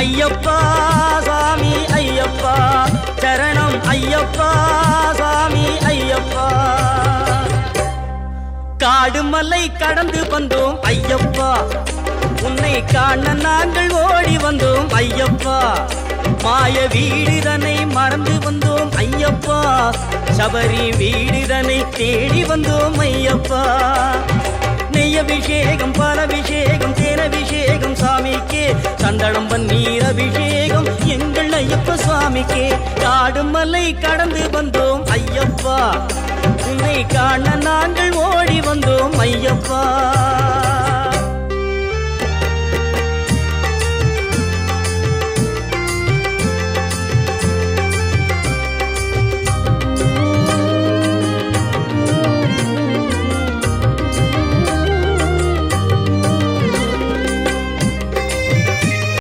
ஐயப்பா சாமி ஐயப்பா. சரணம் ஐயப்பா சாமி ஐயப்பா. காடுமலை கடந்து வந்தோம் ஐயப்பா. உன்னை காண நாங்கள் ஓடி வந்தோம் ஐயப்பா. மாய வீடுதனை மறந்து வந்தோம் ஐயப்பா. சபரி வீடுதனை தேடி வந்தோம் ஐயப்பா. நெய் அபிஷேகம் பால் பழம்பன் நீர் அபிஷேகம் எங்கள் ஐயப்ப சுவாமிக்கே. காடு மலை கடந்து வந்தோம் ஐயப்பா. உன்னை காண நாங்கள்